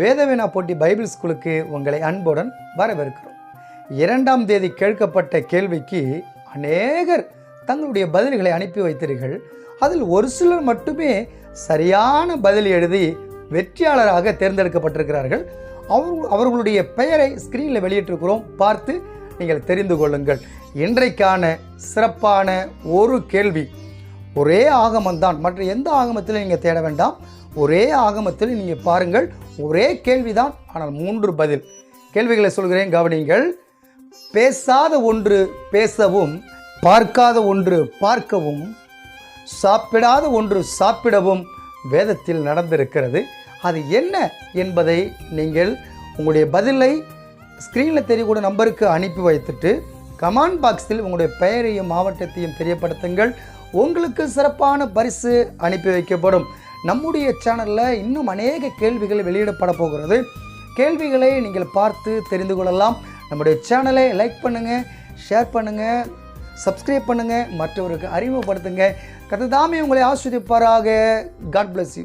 வேதவினா போட்டி பைபிள் ஸ்கூலுக்கு உங்களை அன்புடன் வரவேற்கிறோம். இரண்டாம் தேதி கேட்கப்பட்ட கேள்விக்கு அநேகர் தங்களுடைய பதில்களை அனுப்பி வைத்தீர்கள். அதில் ஒரு சிலர் மட்டுமே சரியான பதில் எழுதி வெற்றியாளராக தேர்ந்தெடுக்கப்பட்டிருக்கிறார்கள். அவர் அவர்களுடைய பெயரை ஸ்க்ரீனில் வெளியிட்டிருக்கிறோம். பார்த்து நீங்கள் தெரிந்து கொள்ளுங்கள். இன்றைக்கான சிறப்பான ஒரு கேள்வி. ஒரே ஆகமம்தான் மற்ற எந்த ஆகமத்திலும் நீங்கள் தேட வேண்டாம். ஒரே ஆகமத்தில் நீங்கள் பாருங்கள். ஒரே கேள்விதான் ஆனால் மூன்று பதில். கேள்விகளை சொல்கிறேன் கவனிங்கள் பேசாத ஒன்று பேசவும் பார்க்காத ஒன்று பார்க்கவும் சாப்பிடாத ஒன்று சாப்பிடவும் வேதத்தில் நடந்திருக்கிறது. அது என்ன என்பதை நீங்கள் உங்களுடைய பதிலை ஸ்க்ரீனில் தெரியக்கூடிய நம்பருக்கு அனுப்பி வைத்துட்டு கமெண்ட் பாக்ஸில் உங்களுடைய பெயரையும் மாவட்டத்தையும் தெரியப்படுத்துங்கள். உங்களுக்கு சிறப்பான பரிசு அனுப்பி வைக்கப்படும். நம்முடைய சேனலில் இன்னும் அநேக கேள்விகள் வெளியிடப்பட போகிறது. கேள்விகளை நீங்கள் பார்த்து தெரிந்து கொள்ளலாம். நம்முடைய சேனலை லைக் பண்ணுங்கள் ஷேர் பண்ணுங்கள் சப்ஸ்கிரைப் பண்ணுங்கள் மற்றவருக்கு அறிமுகப்படுத்துங்க. தாமே உங்களை ஆஸ்வதிப்பாராக காட் பிளஸ் யூ